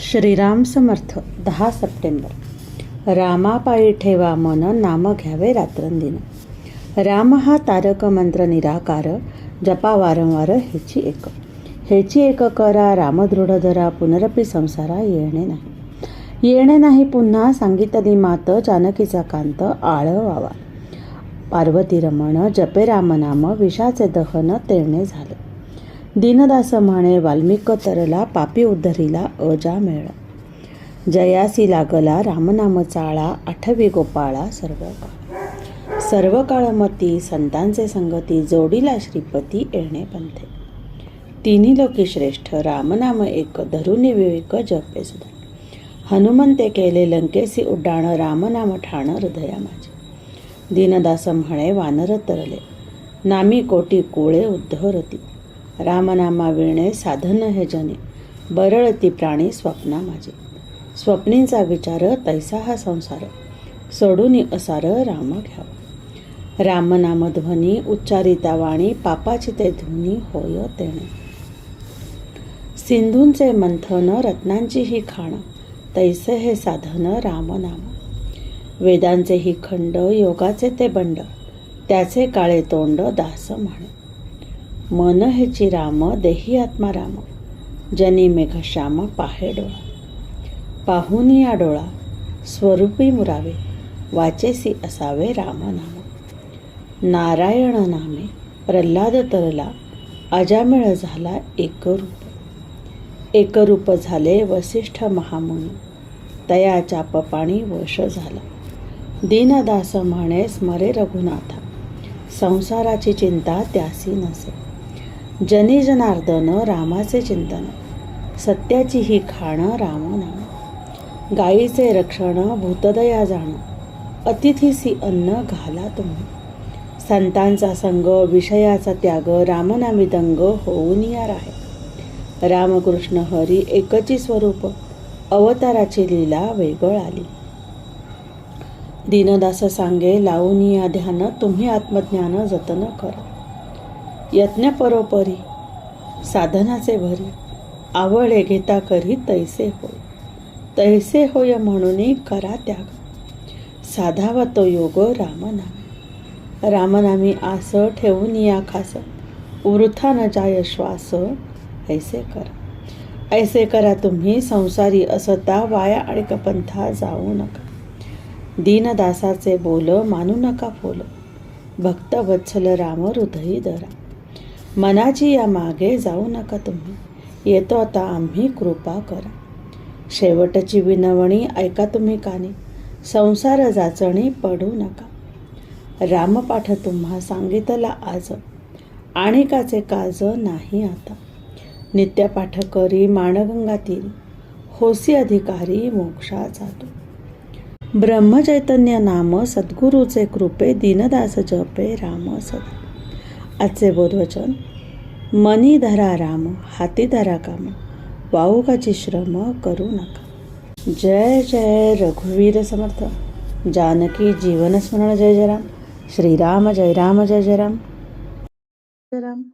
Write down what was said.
श्रीराम समर्थ दहा सप्टेंबर. रामापायी ठेवा मन नाम घ्यावे रात्रंदिन. राम हा तारक मंत्र निराकार जपा वारंवार हेची एक. हेची एक करा रामदृढ धरा पुनरपी संसारा येणे नाही. येणे नाही पुन्हा सांगितली मात जानकीचा कांत आळ व्हावा पार्वती रमण जपे रामनाम विषाचे दहन तेरणे झाले. दीनदास म्हणे वाल्मिक तरला पापी उद्धरीला अजा मेळ. जयासी लागला रामनाम चाळा आठवी गोपाळा सर्व काळ सर्व काळमती संतांचे संगती जोडीला श्रीपती येणे पंथे तिन्ही लोकी श्रेष्ठ रामनाम एक धरुनी विवेक जपे सुद्धा हनुमंते केले लंकेसी उड्डाण रामनाम ठाण हृदया माझे. दीनदास म्हणे वानर तरले. नामी कोटी कोळे उद्धवरती रामनामा विणे साधन हे जने. बरळती प्राणी स्वप्ना माझे. स्वप्नींचा विचार तैसा हा संसार. सोडून असार राम घ्यावा. रामनामध्वनी उच्चारिता वाणी पापाची ते ध्वनी होय तेणे. सिंधूंचे मंथन रत्नांची ही खाण. तैसे हे साधन रामनाम. वेदांचे ही खंड योगाचे ते बंड. त्याचे काळे तोंड दास म्हणे. मन हेची राम देही आत्मा राम. जनी मेघश्याम पाहे डोळा. पाहुनी या डोळा स्वरूपी मुरावे वाचेसी असावे राम नाम नारायण नामे प्रल्हाद तरला अजामेळ झाला एकरूप. एकरूप झाले वसिष्ठ महामुनी. तयाच्या पपाणी वश झाला. दीनदास म्हणे स्मरे रघुनाथा. संसाराची चिंता त्यासी नसे. जनी जनार्दन रामाचे चिंतन. सत्याची ही खाणं राम नाम गायीचे रक्षण भूतदया जाणं. अतिथीसी अन्न घाला तुम्ही. संतांचा संग विषयाचा त्याग रामनामी दंग होऊन यार आहे रामकृष्ण हरी एकची स्वरूप. अवताराची लीला वेगळ आली. दीनदास सांगे लावून या ध्यान तुम्ही आत्मज्ञान जतन करा. यज्ञ परोपरी साधनाचे भरी आवळे घेता करी तैसे होय. तैसे होय म्हणूनही करा त्याग. साधावा तो योग रामनामी रामनामी आस ठेवून या खास. वृथा न जाय श्वास ऐसे करा. ऐसे करा तुम्ही संसारी असता वाया आणि कपंथा जाऊ नका. दीनदासाचे बोल मानू नका फोल. भक्त वत्सल राम हृदयी धरा. मनाची या मागे जाऊ नका तुम्ही. येतो आता आम्ही कृपा करा. शेवटची विनवणी ऐका तुम्ही काने. संसार जाचणी पडू नका. रामपाठ तुम्हा सांगितला आज. आणिकाचे काज नाही आता. नित्यपाठ करी माणगंगातील. होसी अधिकारी मोक्षा जातो. ब्रह्मचैतन्य नाम सद्गुरूचे कृपे दीनदास जपे राम सदा. आजचे बोधवचन मनी धरा राम हाती धरा काम. वाऊकाची श्रम करू नका. जय जय रघुवीर समर्थ. जानकी जीवनस्मरण जय जय राम. श्रीराम जय राम जय जय राम. जय राम.